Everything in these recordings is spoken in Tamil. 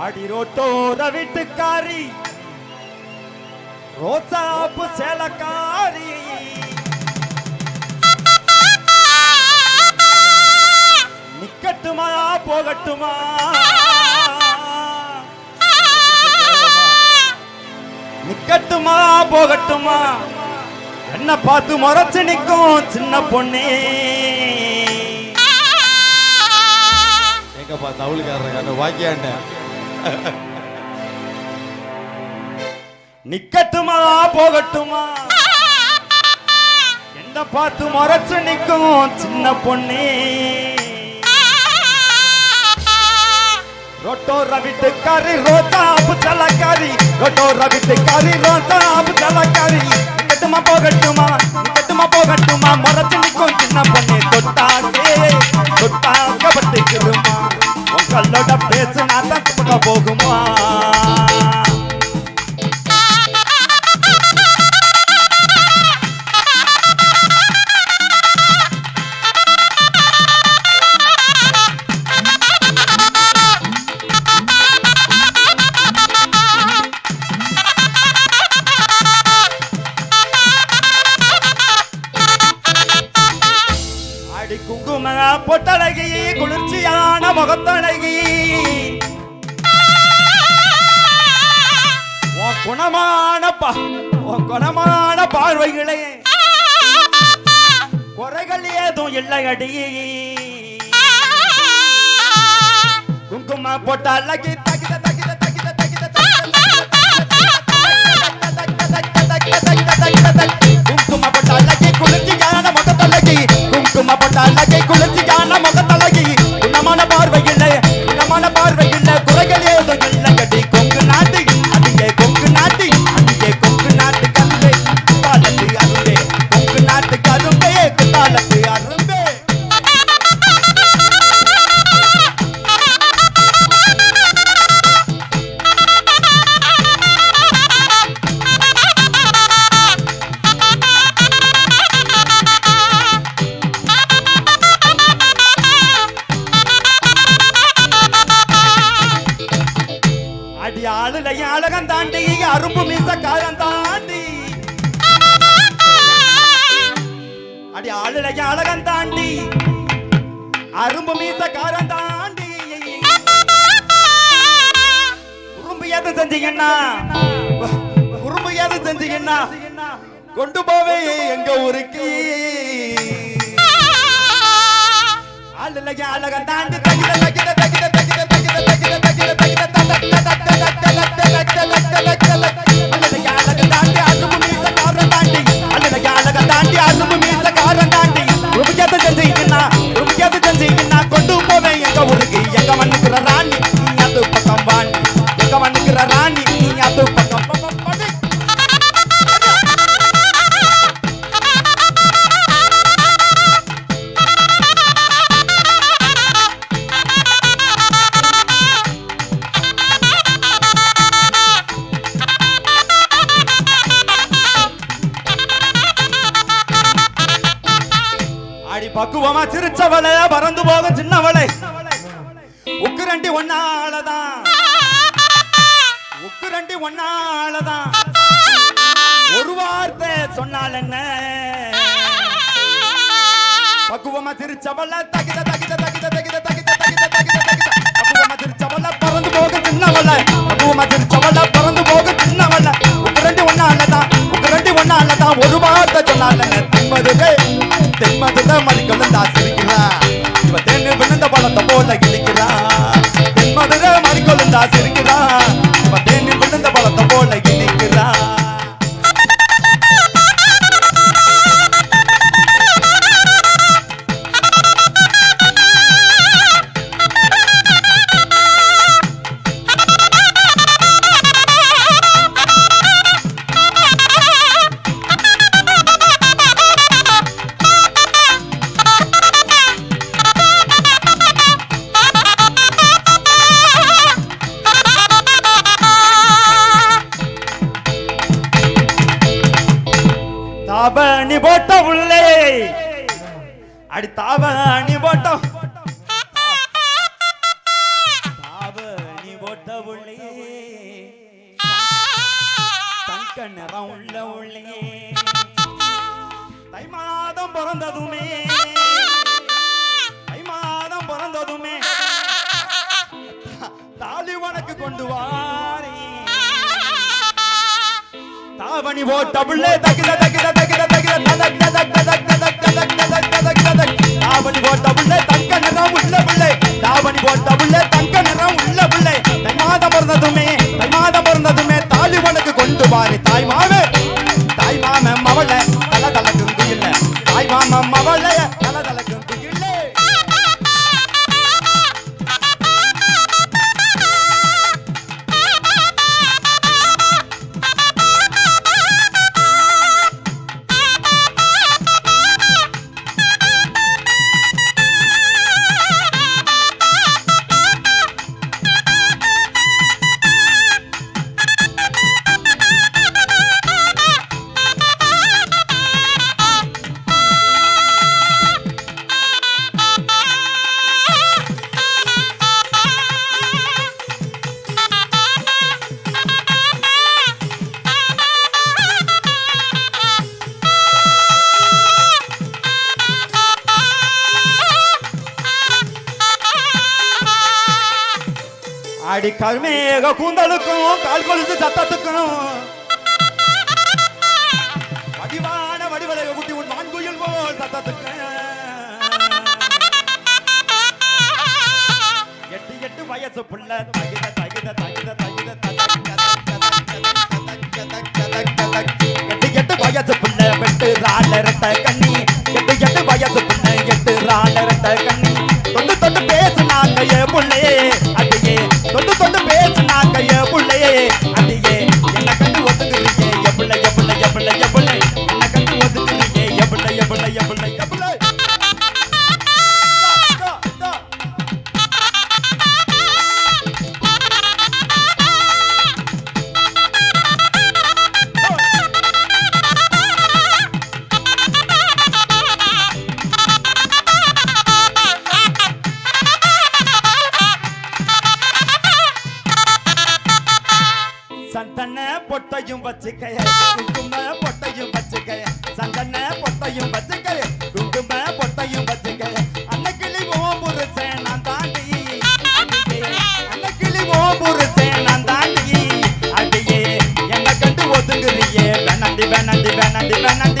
அடி ரோட்டோர வீட்டுக்காரி. ரோசாப்பு சேலக்காரி. நிக்கட்டுமா போகட்டுமா? நிக்கட்டுமா போகட்டுமா? என்ன பார்த்து முறைச்சு நிற்கும் சின்ன பொண்ணே. எங்கப்பா தவுளுக்காரங்க அந்த வாக்கியாண்ட? நிக்கட்டுமா போகட்டுமா? எந்த பார்த்து மறைச்சு நிற்கும் சின்ன பொண்ணு? ரொட்டோ ரவிட்டுக்காரி ரோஜா புத்தலக்காரி ரொட்டோ ரவிட்டுக்காரி ரோஜா புத்தலக்காரி நிக்கட்டுமா போகட்டுமா? நிக்கட்டுமா போகட்டுமா? மறைச்சு நிக்கும் சின்ன பொண்ணு தொட்டாசே தொட்டாக்கப்பட்டுக்கிறோமா உங்களோட பேசுனா போகுமா குணமான குணமான பார்வைகளே. குறைகள் ஏதும் இல்லையடி குங்கும போட்டால் தகுத அடி ஆளுலையும் அழகன் தாண்டி அரும்பு மீச காரம் தாண்டி உரும்பு எது செஞ்சீங்கன்னா உரும்பு எது செஞ்சீங்கன்னா கொண்டு போவே எங்க ஊருக்கு ஆளுலையும் அழகன் தாண்டி தகிட தகிட தகிட தகிட தகிட தகிட தகிட தகிட தகிட தகிட தகிட தகிட தகிட தகிட தகிட அடி பக்குவமா சிரிச்சவளே பறந்து போக சின்னவளே. உக்குரண்டி ஒன்னாலதான் உக்குரண்டி ஒன்னாலதான் ஒரு வார்த்தை சொன்னால் என்ன? பக்குவமா திருச்சவள தகித தகித தகித தகித தகித தகித தகித தகித பக்குவமா திருச்சவள பறந்து போக சின்னவள. பக்குவமா திருச்சவள பறந்து போக சின்னவள. உக்குரண்டி ஒன்னாலதான் உக்குரண்டி ஒன்னாலதான் ஒரு வார்த்தை சொன்னால் என்ன? விழுந்தா மணி கொழுந்தா சிரிக்கிறான் இவ தேனில் விழுந்த பழத்தை போல கிழிக்கிறான் என் மதுரை மணி கொழுந்தா தாபணி போட்ட உள்ளே. அடி தாபணி போட்ட தாபணி போட்ட உள்ளே. தங்க நிறம் உள்ள உள்ளே. தை மாதம் பிறந்ததுமே. தை மாதம் பிறந்ததுமே. தாலி உனக்கு கொண்டு வா. தாவணி போட்ட புள்ளே தகித தகித தகித தகித ததக் ததக் ததக் ததக் ததக் ததக் ததக் ததக் தாவணி போட்ட புள்ளே தங்க நிறம் உள்ள புள்ளை தாவணி போட்ட புள்ளே தங்க நிறம் உள்ள தை மாதம் பிறந்ததுமே தை மாதம் பிறந்ததுமே தாலி உனக்கு கொண்டு தாய் மாவே அடி கருமேக கூந்தலுக்கும் கால் கொலுசு சத்தத்துக்கும் பொட்டையும் வச்சுக்கைய குங்கும பொட்டையும் வச்சுக்கைய சந்தன பொட்டையும் வச்சுக்கைய குங்கும பொட்டையும் வச்சுக்கைய அன்னக்கிளி ஓம்புருசேன் நான் தாண்டி. அன்னக்கிளி ஓம்புருசேன் நான் தாண்டி. அடியே என்ன கண்டு ஒதுங்குறியே. வேணாண்டி வேணாண்டி வேணாண்டி வேணாண்டி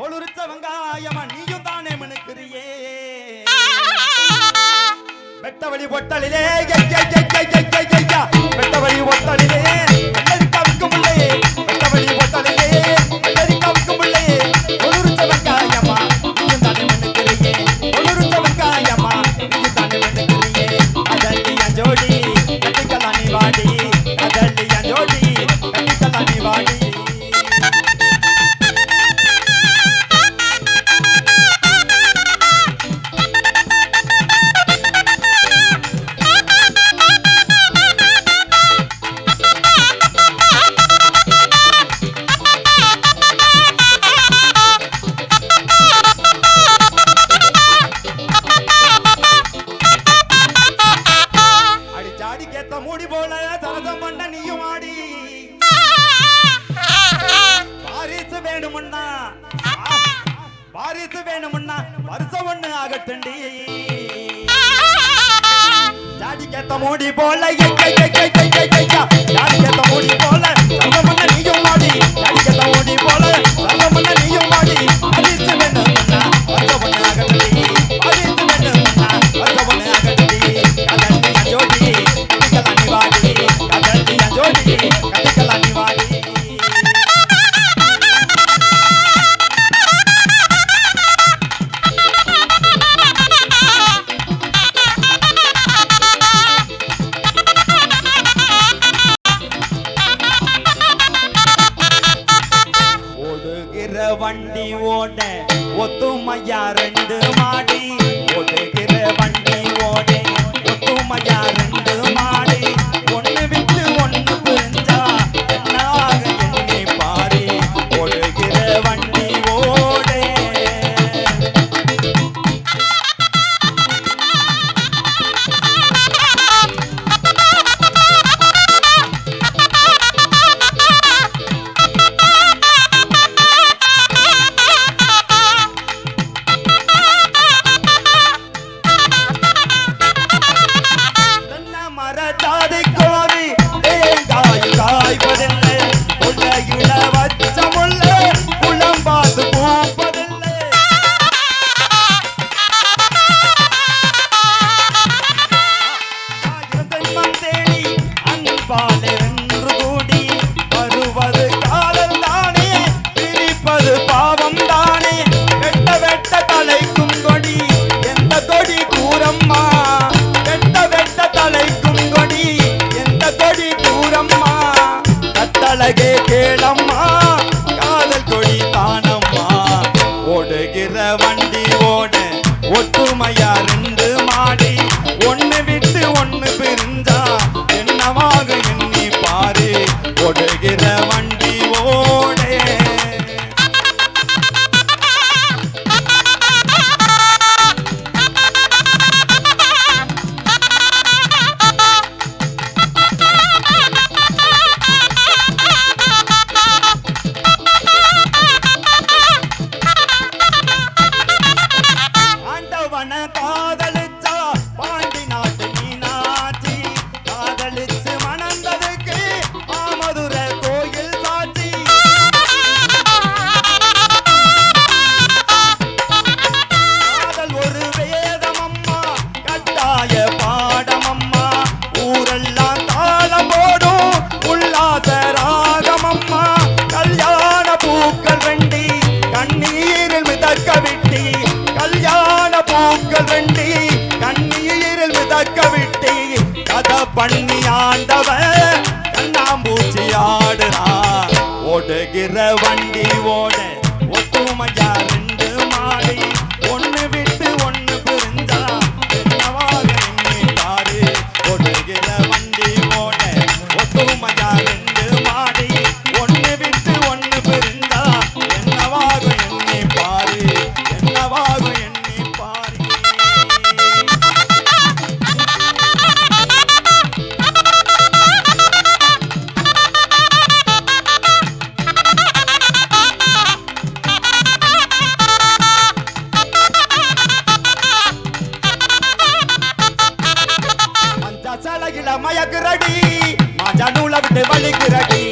ஒழுரிச்ச வெங்காயமா நீயும் தானே மனுக்கிறியே வெட்ட வழி ஒட்டலிலே வெட்ட வழி ஒட்டலிலே வெட்ட வழி ஒட்டலிலே வீடு வேணும்னா வருஷம் ஒண்ணு ஆகட்டுண்டி ஜாடி கேத்த மூடி போல ஜாடி கேத்த மூடி போல நீயும் மாடி ஜாடி கேத்த வண்டி ஓட ஒத்துமையா ரெண்டு மாடி. ஓடுகிற வண்டி ஓட ஒத்துமையா ரெண்டு தாண்டி ஓட. ஒற்றுமையா ரெண்டு மாடி. ஒன்னு விட்டு ஒன்னு பிரிஞ்சா என்னவாக எண்ணி பாரு. கொடுகிற வண்டி பண்ணி ஆண்டவன் கண்ணாம்பூச்சி ஆடுறான் ஓடுகிற வண்டி ஓட விட்டு வலிக்கிறடி.